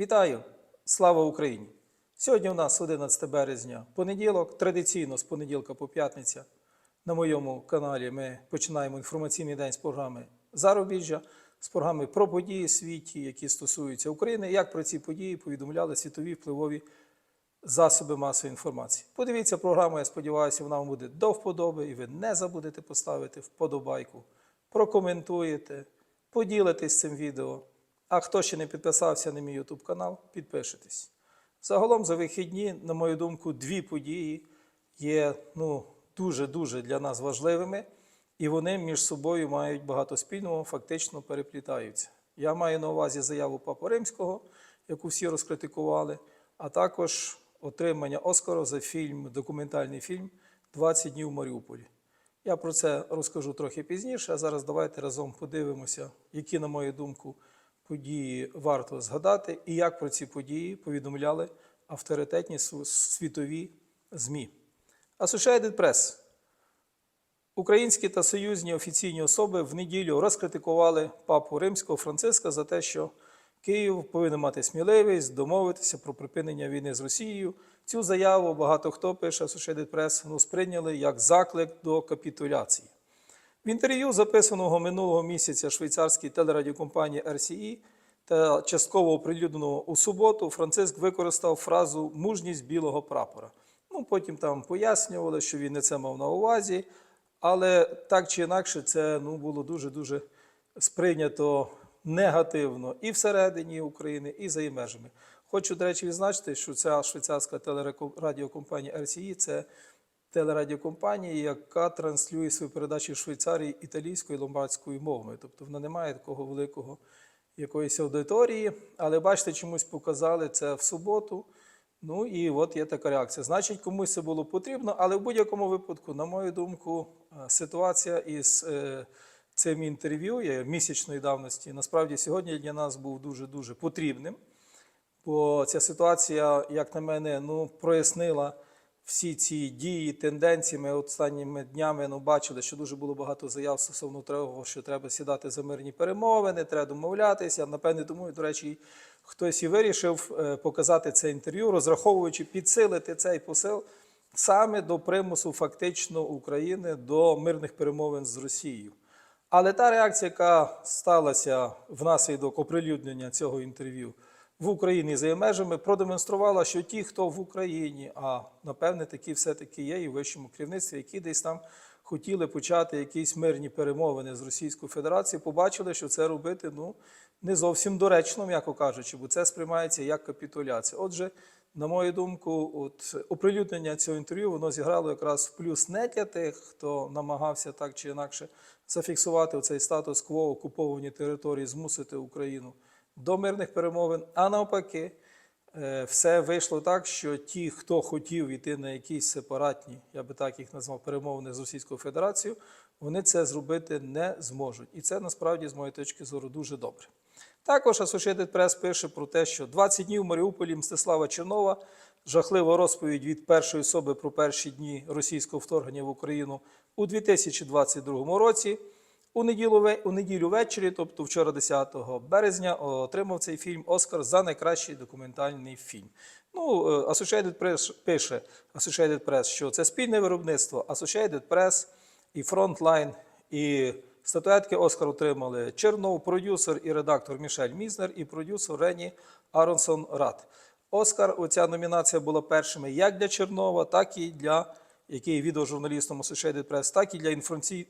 Вітаю! Слава Україні! Сьогодні у нас 11 березня, понеділок. Традиційно з понеділка по п'ятниця на моєму каналі ми починаємо інформаційний день з програми Зарубіжжя, з програми про події в світі, які стосуються України. Як про ці події повідомляли світові впливові засоби масової інформації. Подивіться програму, я сподіваюся, вона вам буде до вподоби, і ви не забудете поставити вподобайку, прокоментуєте, поділитесь цим відео. А хто ще не підписався на мій YouTube канал, підпишитесь. Загалом за вихідні, на мою думку, дві події є ну, дуже-дуже для нас важливими, і вони між собою мають багато спільного, фактично переплітаються. Я маю на увазі заяву Папи Римського, яку всі розкритикували, а також отримання Оскару за фільм, документальний фільм «20 днів в Маріуполі. Я про це розкажу трохи пізніше, а зараз давайте разом подивимося, які, на мою думку, події варто згадати і як про ці події повідомляли авторитетні світові ЗМІ. Associated Press. Українські та союзні офіційні особи в неділю розкритикували папу римського Франциска за те, що Київ повинен мати сміливість домовитися про припинення війни з Росією. Цю заяву багато хто пише Associated Press, ну, сприйняли як заклик до капітуляції. В інтерв'ю, записаного минулого місяця швейцарській телерадіокомпанії RCE та частково оприлюдненого у суботу, Франциск використав фразу мужність білого прапора. Ну, потім там пояснювали, що він не це мав на увазі, але так чи інакше, це ну, було дуже-дуже сприйнято негативно і всередині України, і за її межами. Хочу, до речі, відзначити, що ця швейцарська телерадіокомпанія RCE – це телерадіокомпанія, яка транслює свої передачі в Швейцарії італійською і ломбардською мовами. Тобто вона не має такого великого якоїсь аудиторії, але бачите, чомусь показали це в суботу. Ну і от є така реакція. Значить, комусь це було потрібно, але в будь-якому випадку, на мою думку, е, ситуація із е, цим інтерв'ю місячної давності, насправді сьогодні для нас був дуже-дуже потрібним. Бо ця ситуація, як на мене, ну, прояснила всі ці дії, тенденції. Ми останніми днями ну, бачили, що дуже було багато заяв стосовно того, що треба сідати за мирні перемовини, треба домовлятися. Напевне, тому, до речі, хтось і вирішив е, показати це інтерв'ю, розраховуючи підсилити цей посил саме до примусу фактично України до мирних перемовин з Росією. Але та реакція, яка сталася внаслідок оприлюднення цього інтерв'ю в Україні за межами, продемонструвала, що ті, хто в Україні, а напевне такі все-таки є і в вищому керівництві, які десь там хотіли почати якісь мирні перемовини з Російською Федерацією, побачили, що це робити ну, не зовсім доречно, м'яко кажучи, бо це сприймається як капітуляція. Отже, на мою думку, от оприлюднення цього інтерв'ю воно зіграло якраз в плюс не для тих, хто намагався так чи інакше зафіксувати цей статус-кво окуповані території, змусити Україну до мирних перемовин, а навпаки, е, все вийшло так, що ті, хто хотів йти на якісь сепаратні, я би так їх назвав, перемовини з Російською Федерацією, вони це зробити не зможуть. І це насправді, з моєї точки зору, дуже добре. Також Associated Press пише про те, що 20 днів в Маріуполі Мстислава Чернова, жахлива розповідь від першої особи про перші дні російського вторгнення в Україну у 2022 році. У неділю, у неділю ввечері, тобто вчора, 10 березня, отримав цей фільм Оскар за найкращий документальний фільм. Ну, е, Associated Press пише Associated Press, що це спільне виробництво Associated Press і Frontline, і статуетки Оскар отримали Чернов, продюсер і редактор Мішель Мізнер, і продюсер Рені Аронсон Рад. Оскар, оця номінація була першими як для Чернова, так і для який є відеожурналістом Associated Press, так і для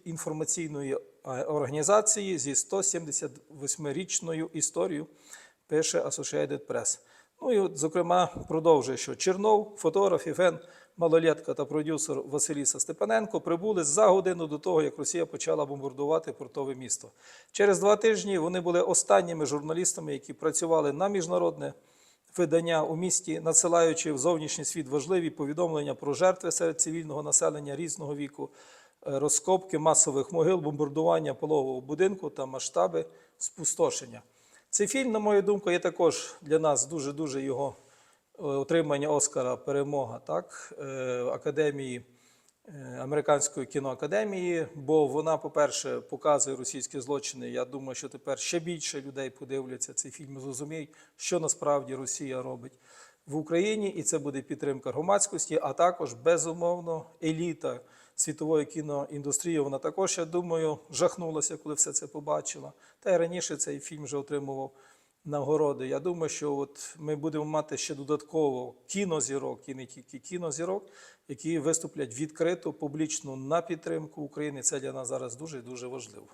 інформаційної організації зі 178-річною історією, пише Associated Press. Ну і от, зокрема, продовжує, що Чернов, фотограф, і фен, малолетка та продюсер Василіса Степаненко прибули за годину до того, як Росія почала бомбардувати портове місто. Через два тижні вони були останніми журналістами, які працювали на міжнародне видання у місті, надсилаючи в зовнішній світ важливі повідомлення про жертви серед цивільного населення різного віку, розкопки масових могил, бомбардування пологового будинку та масштаби спустошення. Цей фільм, на мою думку, є також для нас дуже-дуже його е, отримання Оскара перемога так, е, Академії е, Американської кіноакадемії, бо вона, по-перше, показує російські злочини. Я думаю, що тепер ще більше людей подивляться цей фільм, і зрозуміють, що насправді Росія робить в Україні, і це буде підтримка громадськості, а також безумовно еліта світової кіноіндустрії. Вона також, я думаю, жахнулася, коли все це побачила. Та й раніше цей фільм вже отримував нагороди. Я думаю, що от ми будемо мати ще додатково кінозірок, і не тільки кінозірок, які виступлять відкрито, публічно на підтримку України. Це для нас зараз дуже і дуже важливо.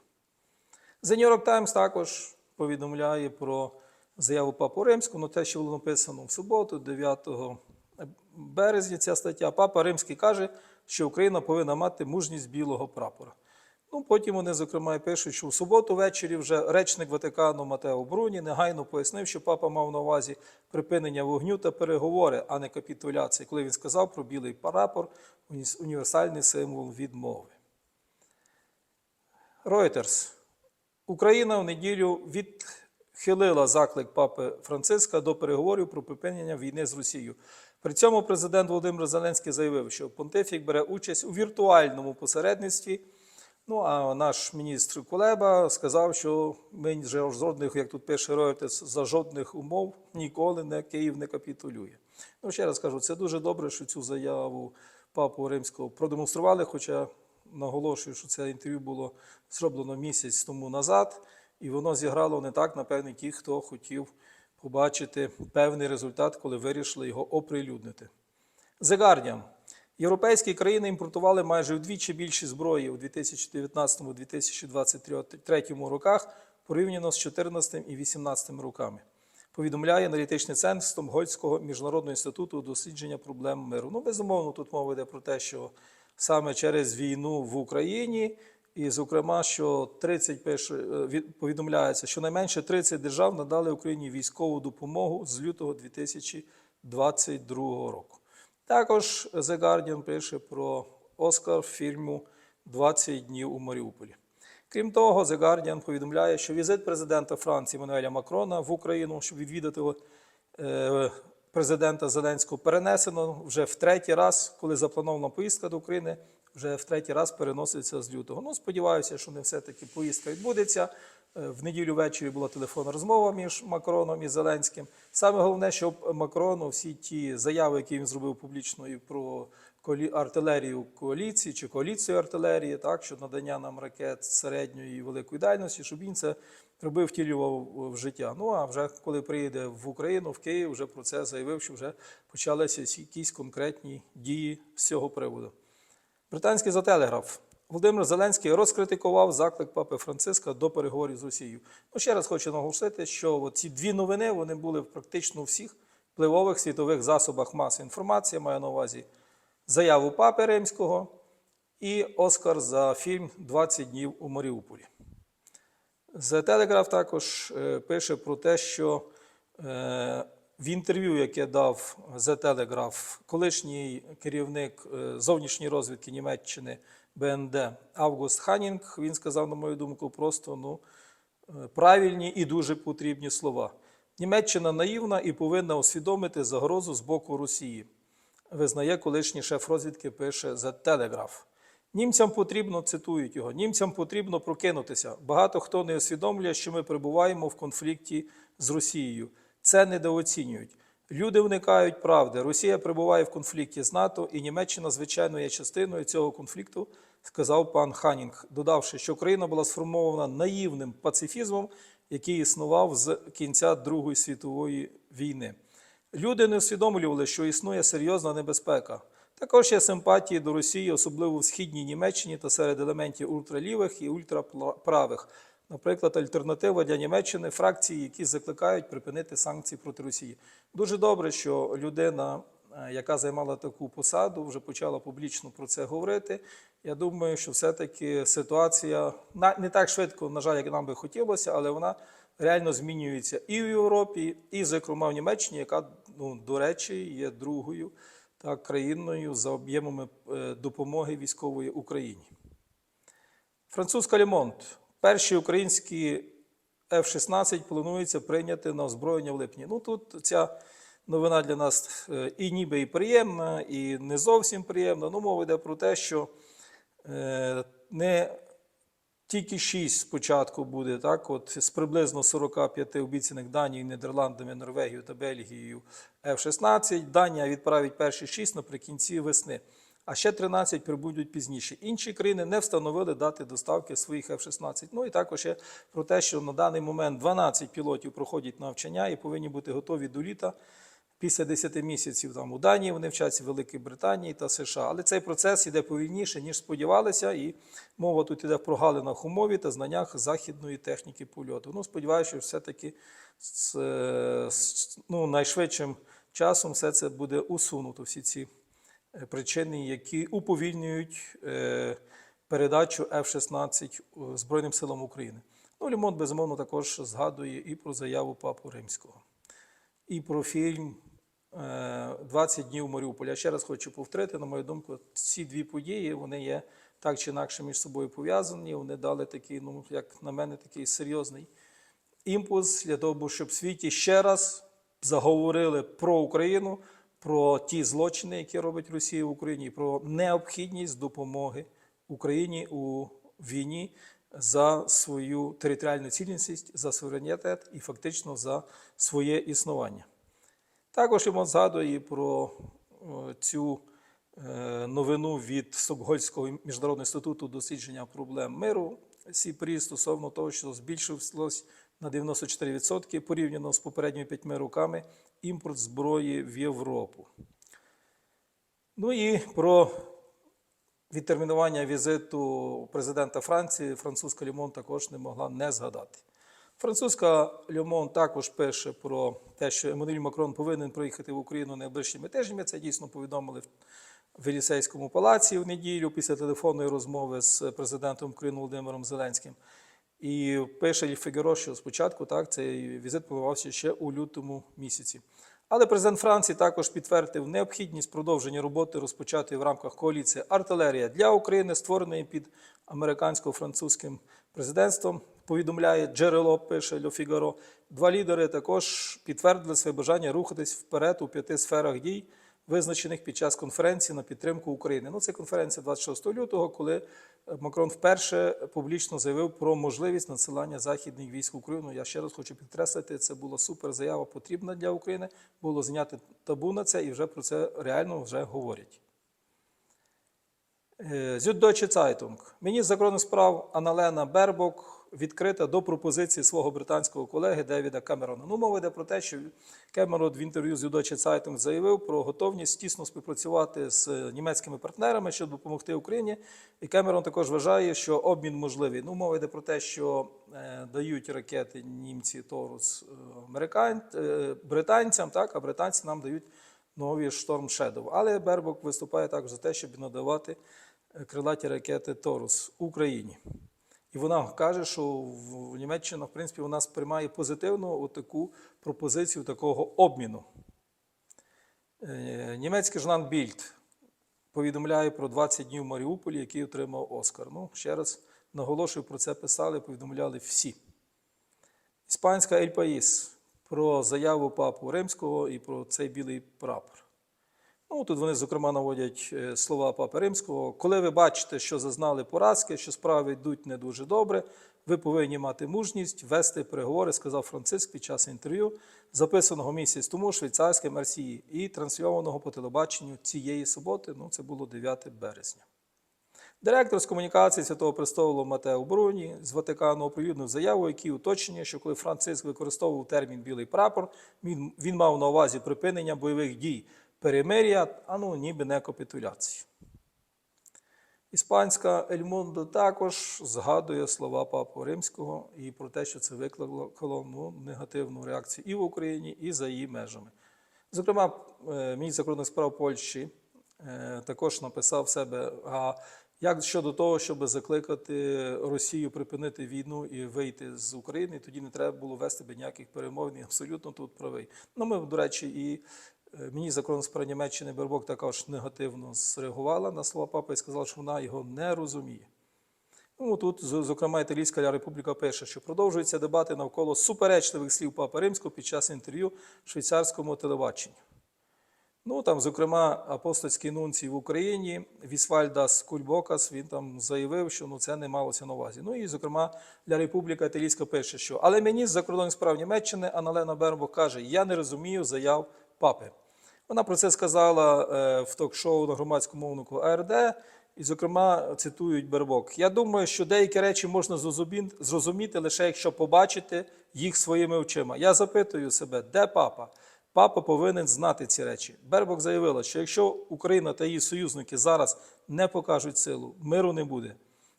The New York Times також повідомляє про заяву Папу Римського, ну те, що було написано в суботу, 9 березня, ця стаття. Папа Римський каже, що Україна повинна мати мужність білого прапора. Ну, потім вони, зокрема, і пишуть, що в суботу ввечері вже речник Ватикану Матео Бруні негайно пояснив, що папа мав на увазі припинення вогню та переговори, а не капітуляції, коли він сказав про білий прапор універсальний символ відмови. Reuters. Україна в неділю відхилила заклик папи Франциска до переговорів про припинення війни з Росією. При цьому президент Володимир Зеленський заявив, що понтифік бере участь у віртуальному посередництві. Ну а наш міністр Кулеба сказав, що ми жодних, як тут пише Reuters, за жодних умов ніколи не Київ не капітулює. Ну ще раз кажу, це дуже добре, що цю заяву папу римського продемонстрували. Хоча наголошую, що це інтерв'ю було зроблено місяць тому назад, і воно зіграло не так, напевне, ті, хто хотів побачити певний результат, коли вирішили його оприлюднити. The. Європейські країни імпортували майже вдвічі більше зброї у 2019-2023 роках порівняно з 2014 і 2018 роками. Повідомляє аналітичний центр Стомгольського міжнародного інституту дослідження проблем миру. Ну, безумовно, тут мова йде про те, що саме через війну в Україні, і, зокрема, що 30 пише, е, повідомляється, що найменше 30 держав надали Україні військову допомогу з лютого 2022 року. Також The Guardian пише про Оскар фільму «20 днів у Маріуполі. Крім того, The Guardian повідомляє, що візит президента Франції Мануеля Макрона в Україну, щоб відвідати е, президента Зеленського, перенесено вже в третій раз, коли запланована поїздка до України, вже в третій раз переноситься з лютого. Ну, сподіваюся, що не все-таки поїздка відбудеться. Е, В неділю ввечері була телефонна розмова між Макроном і Зеленським. Саме головне, щоб Макрону всі ті заяви, які він зробив публічно і про артилерію коаліції чи коаліцію артилерії, так що надання нам ракет середньої і великої дальності, щоб він це робив, втілював в життя. Ну а вже коли приїде в Україну, в Київ, вже про це заявив, що вже почалися якісь конкретні дії з цього приводу. Британський за телеграф. Володимир Зеленський розкритикував заклик папи Франциска до переговорів з Росією. Ну, ще раз хочу наголосити, що ці дві новини вони були практично у всіх впливових світових засобах маси інформації. Маю на увазі заяву папи Римського і Оскар за фільм «20 днів у Маріуполі. The Telegraph також е, пише про те, що е, в інтерв'ю, яке дав The Telegraph, колишній керівник е, зовнішньої розвідки Німеччини БНД Август Ханінг, він сказав, на мою думку, просто ну, е, правильні і дуже потрібні слова. Німеччина наївна і повинна усвідомити загрозу з боку Росії, визнає колишній шеф розвідки, пише The Telegraph. Німцям потрібно, цитують його, німцям потрібно прокинутися. Багато хто не усвідомлює, що ми перебуваємо в конфлікті з Росією. Це недооцінюють. Люди уникають правди. Росія перебуває в конфлікті з НАТО, і Німеччина, звичайно, є частиною цього конфлікту, сказав пан Ханінг, додавши, що Україна була сформована наївним пацифізмом, який існував з кінця Другої світової війни. Люди не усвідомлювали, що існує серйозна небезпека. Також є симпатії до Росії, особливо в східній Німеччині та серед елементів ультралівих і ультраправих. Наприклад, альтернатива для Німеччини фракції, які закликають припинити санкції проти Росії. Дуже добре, що людина, е, яка займала таку посаду, вже почала публічно про це говорити. Я думаю, що все-таки ситуація не так швидко, на жаль, як нам би хотілося, але вона реально змінюється і в Європі, і, зокрема, в Німеччині, яка, ну, до речі, є другою так, країною за об'ємами е, допомоги військової Україні. Французька Лемонт. Перші українські F-16 планується прийняти на озброєння в липні. Ну тут ця новина для нас е, і ніби і приємна, і не зовсім приємна. Ну, мова йде про те, що е, не тільки 6 спочатку буде, так, от з приблизно 45 обіцяних Данією, Нідерландами, Норвегією та Бельгією F-16. Данія відправить перші 6 наприкінці весни, а ще 13 прибудуть пізніше. Інші країни не встановили дати доставки своїх F-16. Ну і також є про те, що на даний момент 12 пілотів проходять навчання і повинні бути готові до літа. Після 10 місяців там у Данії вони вчаться в Великій Британії та США. Але цей процес йде повільніше, ніж сподівалися, і мова тут йде про галинах у мові та знаннях західної техніки польоту. Ну, сподіваюся, що все-таки е, ну, найшвидшим часом все це буде усунуто, всі ці причини, які уповільнюють е, передачу F-16 Збройним силам України. Ну, Лімон, безумовно, також згадує і про заяву Папу Римського і про фільм е, «20 днів Маріуполя. Я ще раз хочу повторити, на мою думку, ці дві події вони є так чи інакше між собою пов'язані. Вони дали такий, ну як на мене, такий серйозний імпульс для того, щоб в світі ще раз заговорили про Україну, про ті злочини, які робить Росія в Україні, про необхідність допомоги Україні у війні за свою територіальну цілісність, за суверенітет і фактично за своє існування. Також йому згадує про е, цю е, новину від Стокгольмського міжнародного інституту дослідження проблем миру СІПРІ стосовно того, що збільшилось на 94% порівняно з попередніми п'ятьми роками імпорт зброї в Європу. Ну і про відтермінування візиту президента Франції французька Лімон також не могла не згадати. Французька Льомон також пише про те, що Еммануель Макрон повинен приїхати в Україну найближчими тижнями. Це дійсно повідомили в Елісейському палаці в неділю після телефонної розмови з президентом України Володимиром Зеленським. І пише Фігеро, що спочатку так, цей візит планувався ще у лютому місяці. Але президент Франції також підтвердив необхідність продовження роботи, розпочатої в рамках коаліції артилерія для України, створеної під американсько-французьким президентством. Повідомляє джерело, пише Льо Фігаро. Два лідери також підтвердили своє бажання рухатись вперед у п'яти сферах дій, визначених під час конференції на підтримку України. Ну, це конференція 26 лютого, коли Макрон вперше публічно заявив про можливість надсилання західних військ в Україну. Я ще раз хочу підкреслити, це була супер заява потрібна для України. Було зняти табу на це, і вже про це реально вже говорять. Süddeutsche Zeitung. Міністр закордонних справ Аналена Бербок відкрита до пропозиції свого британського колеги Девіда Кемерона. Ну, мова йде про те, що Кемерон в інтерв'ю з Süddeutsche Zeitung заявив про готовність тісно співпрацювати з німецькими партнерами, щоб допомогти Україні. І Кемерон також вважає, що обмін можливий. Ну, мова йде про те, що е, дають ракети німці Торус е, американ... е, британцям, так, а британці нам дають нові Storm Shadow. Але Бербок виступає також за те, щоб надавати е, крилаті ракети Торус Україні. І вона каже, що в Німеччина, в принципі, вона сприймає позитивно таку пропозицію такого обміну. Е, Німецький журнал Більд повідомляє про 20 днів в Маріуполі, який отримав Оскар. Ну, ще раз наголошую, про це писали, повідомляли всі. Іспанська Ель Паїс про заяву папу Римського і про цей білий прапор. Ну, тут вони, зокрема, наводять е, слова Папи Римського. Коли ви бачите, що зазнали поразки, що справи йдуть не дуже добре, ви повинні мати мужність вести переговори, сказав Франциск під час інтерв'ю, записаного місяць тому швейцарським Арсії і трансльованого по телебаченню цієї суботи. Ну, це було 9 березня. Директор з комунікації Святого Престолу Матео Бруні з Ватикану оприлюднив заяву, який уточнює, що коли Франциск використовував термін Білий прапор, він мав на увазі припинення бойових дій перемир'я, а ну ніби не капітуляції. Іспанська Ельмондо також згадує слова Папи Римського і про те, що це викликало ну, негативну реакцію і в Україні, і за її межами. Зокрема, е, міністр закордонних справ Польщі е, також написав себе, а як щодо того, щоб закликати Росію припинити війну і вийти з України, тоді не треба було вести би ніяких перемовин, і абсолютно тут правий. Ну, ми, до речі, і міністр закордонних справ Німеччини Бербок також негативно зреагувала на слова папи і сказала, що вона його не розуміє. Ну, тут, зокрема, Італійська Ля Републіка пише, що продовжуються дебати навколо суперечливих слів Папи Римського під час інтерв'ю швейцарському телебаченню. Ну, там, зокрема, апостольський нунцій в Україні Вісвальдас Кульбокас, він там заявив, що ну, це не малося на увазі. Ну і, зокрема, Ля Републіка Італійська пише, що але міністр закордонних справ Німеччини Аналена Бербок каже, я не розумію заяв папи. Вона про це сказала е, в ток-шоу на громадському мовнику АРД. І, зокрема, цитують Бербок. Я думаю, що деякі речі можна зрозуміти лише якщо побачити їх своїми очима. Я запитую себе, де папа? Папа повинен знати ці речі. Бербок заявила, що якщо Україна та її союзники зараз не покажуть силу, миру не буде.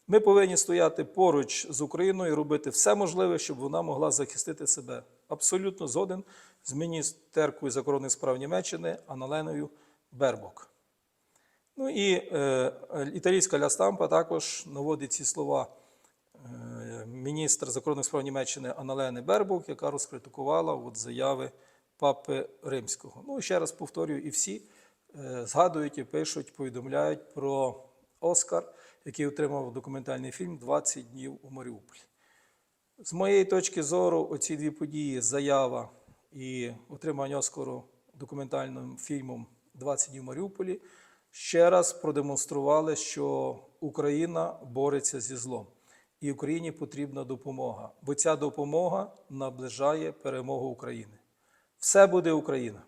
Ми повинні стояти поруч з Україною і робити все можливе, щоб вона могла захистити себе. Абсолютно згоден з міністеркою закордонних справ Німеччини Аналеною Бербок. Ну і е, італійська Ля Стампа також наводить ці слова е, міністра закордонних справ Німеччини Аналени Бербок, яка розкритикувала от заяви папи Римського. Ну, ще раз повторюю, і всі е, згадують і пишуть, повідомляють про Оскар, який отримав документальний фільм «20 днів у Маріуполі. З моєї точки зору, оці дві події, заява і отримання Оскару документальним фільмом «20 днів в Маріуполі, ще раз продемонстрували, що Україна бореться зі злом. І Україні потрібна допомога, бо ця допомога наближає перемогу України. Все буде Україна!